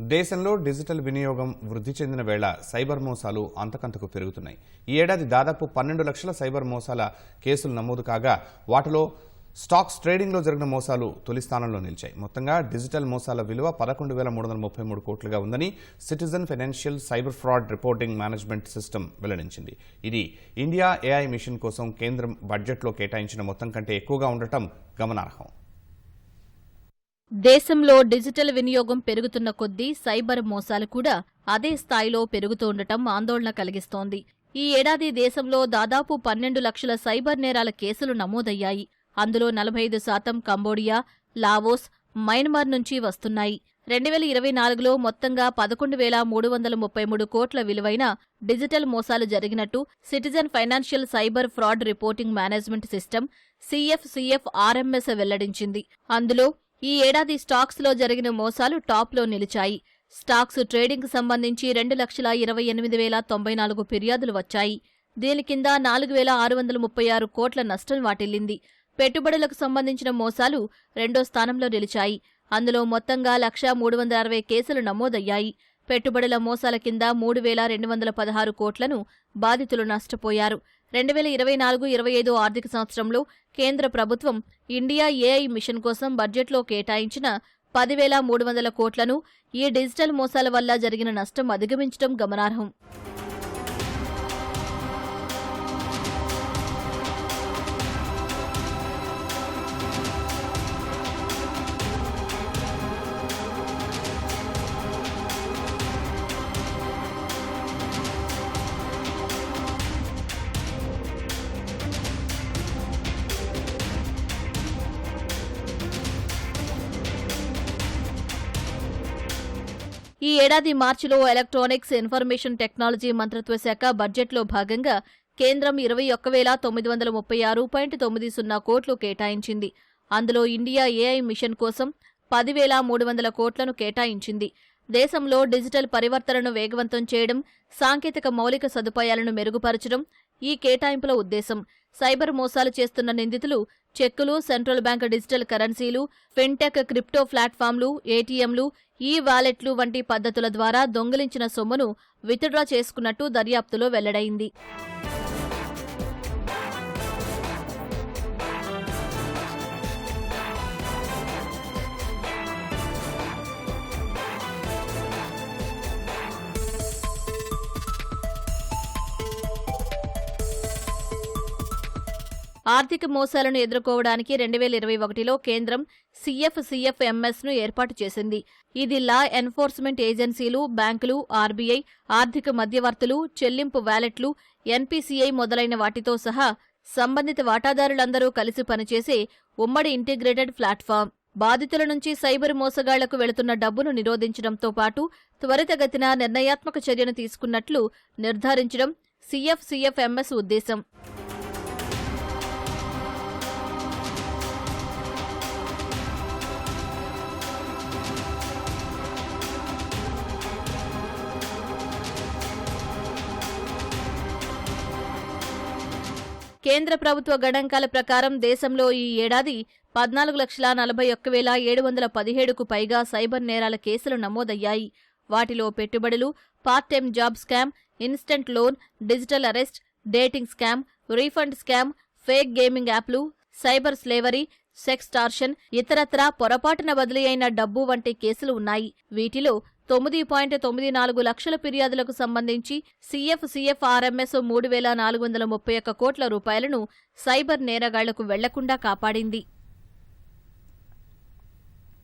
దేశంలో డిజిటల్ వినియోగం వృద్ధి చెందిన వేళ సైబర్ మోసాలు అంతకంతకు పెరుగుతున్నాయి. ఈ ఏడాది దాదాపు పన్నెండు లక్షల సైబర్ మోసాల కేసులు నమోదు కాగా వాటిలో స్టాక్స్ ట్రేడింగ్లో జరిగిన మోసాలు తొలి స్థానంలో నిలిచాయి. మొత్తంగా డిజిటల్ మోసాల విలువ పదకొండు వేల మూడు వందల ముప్పై మూడు కోట్లుగా ఉందని citizen financial cyber fraud reporting management system వెల్లడించింది. ఇది ఇండియా ఏఐ మిషన్ కోసం కేంద్రం బడ్జెట్లో కేటాయించిన మొత్తం కంటే ఎక్కువగా ఉండటం గమనార్హం. దేశంలో డిజిటల్ వినియోగం పెరుగుతున్న కొద్దీ సైబర్ మోసాలు కూడా అదే స్థాయిలో పెరుగుతుండటం ఆందోళన కలిగిస్తోంది. ఈ ఏడాది దేశంలో దాదాపు పన్నెండు లక్షల సైబర్ నేరాల కేసులు నమోదయ్యాయి. అందులో నలభై ఐదు శాతం కంబోడియా లావోస్ మయన్మార్ నుంచి వస్తున్నాయి. రెండు వేల ఇరవై నాలుగులో మొత్తంగా పదకొండు వేల మూడు వందల ముప్పై మూడు కోట్ల విలువైన డిజిటల్ మోసాలు జరిగినట్టు citizen financial cyber fraud reporting management system CFCF RMS వెల్లడించింది. అందులో ఈ ఏడాది స్టాక్స్లో జరిగిన మోసాలు టాప్లో నిలిచాయి. స్టాక్స్ ట్రేడింగ్ సంబంధించి రెండు లక్షల ఇరవై ఎనిమిది వేల తొంభై నాలుగు ఫిర్యాదులు వచ్చాయి. దీని కింద నాలుగు వేల ఆరు వందల ముప్పై ఆరు కోట్ల నష్టం వాటిల్లింది. పెట్టుబడులకు సంబంధించిన మోసాలు రెండో స్థానంలో నిలిచాయి. అందులో మొత్తంగా లక్షా మూడు వందల అరవై కేసులు నమోదయ్యాయి. పెట్టుబడుల మోసాల కింద మూడు వేల రెండు వందల పదహారు కోట్లను బాధితులు నష్టపోయారు. రెండు వేల ఇరవై నాలుగు ఇరవై ఐదు ఆర్థిక సంవత్సరంలో కేంద్ర ప్రభుత్వం ఇండియా ఏఐ మిషన్ కోసం బడ్జెట్లో కేటాయించిన పదివేల మూడు వందల కోట్లను ఈ డిజిటల్ మోసాల వల్ల జరిగిన నష్టం అధిగమించడం గమనార్హం. ఈ ఏడాది మార్చిలో ఎలక్ట్రానిక్స్ ఇన్ఫర్మేషన్ టెక్నాలజీ మంత్రిత్వ శాఖ బడ్జెట్లో భాగంగా కేంద్రం ఇరవై ఒక్క వేల తొమ్మిది వందల ముప్పై ఆరు పాయింట్ తొమ్మిది సున్నా కోట్లు కేటాయించింది. అందులో ఇండియా ఏఐ మిషన్ కోసం పదివేల మూడు వందల కోట్లను కేటాయించింది. దేశంలో డిజిటల్ పరివర్తనను వేగవంతం చేయడం సాంకేతిక మౌలిక సదుపాయాలను మెరుగుపరచడం ఈ కేటాయింపుల ఉద్దేశం సైబర్ మోసాలు చేస్తున్న నిందితులు చెక్కులు సెంట్రల్ బ్యాంక్ డిజిటల్ కరెన్సీలు ఫిన్టెక్ క్రిప్టో ప్లాట్ఫామ్లు ఏటీఎంలు ఈ వాలెట్లు వంటి పద్ధతుల ద్వారా దొంగిలించిన సొమ్మును విత్డ్రా చేసుకున్నట్టు దర్యాప్తులో వెల్లడైంది. ఆర్థిక మోసాలను ఎదుర్కోవడానికి రెండు వేల ఇరవై ఒకటిలో కేంద్రం సిఎఫ్సిఎఫ్ఎంఎస్ను ఏర్పాటు చేసింది. ఇది లా ఎన్ఫోర్స్మెంట్ ఏజెన్సీలు బ్యాంకులు ఆర్బీఐ ఆర్థిక మధ్యవర్తులు చెల్లింపు వ్యాలెట్లు ఎన్పీసీఐ మొదలైన వాటితో సహా సంబంధిత వాటాదారులందరూ కలిసి పనిచేసే ఉమ్మడి ఇంటిగ్రేటెడ్ ప్లాట్ఫామ్. బాధితుల నుంచి సైబర్ మోసగాళ్ళకు వెళుతున్న డబ్బును నిరోధించడంతో పాటు త్వరితగతిన నిర్ణయాత్మక చర్యను తీసుకున్నట్లు నిర్ధారించడం సిఎఫ్సిఎఫ్ఎంఎస్ ఉద్దేశం. కేంద్ర ప్రభుత్వ గణాంకాల ప్రకారం దేశంలో ఈ ఏడాది పద్నాలుగు లక్షల నలభై ఒక్క వేల ఏడు వందల పదిహేడుకు పైగా సైబర్ నేరాల కేసులు నమోదయ్యాయి. వాటిలో పెట్టుబడులు part time job scam instant loan digital arrest dating scam refund scam fake gaming యాప్లు సైబర్ స్లేవరీ సెక్స్ టార్షన్ ఇతరత్రా పొరపాటున బదిలీ అయిన డబ్బు వంటి కేసులు ఉన్నాయి. వీటిలో తొమ్మిది పాయింట్ తొమ్మిది నాలుగు లక్షల ఫిర్యాదులకు సంబంధించి సీఎఫ్ సీఎఫ్ఆర్ఎంఎస్ మూడు వేల నాలుగు వందల ముప్పై ఒక్క కోట్ల రూపాయలను సైబర్ నేరగాళ్ళకు వెళ్ళకుండా కాపాడింది.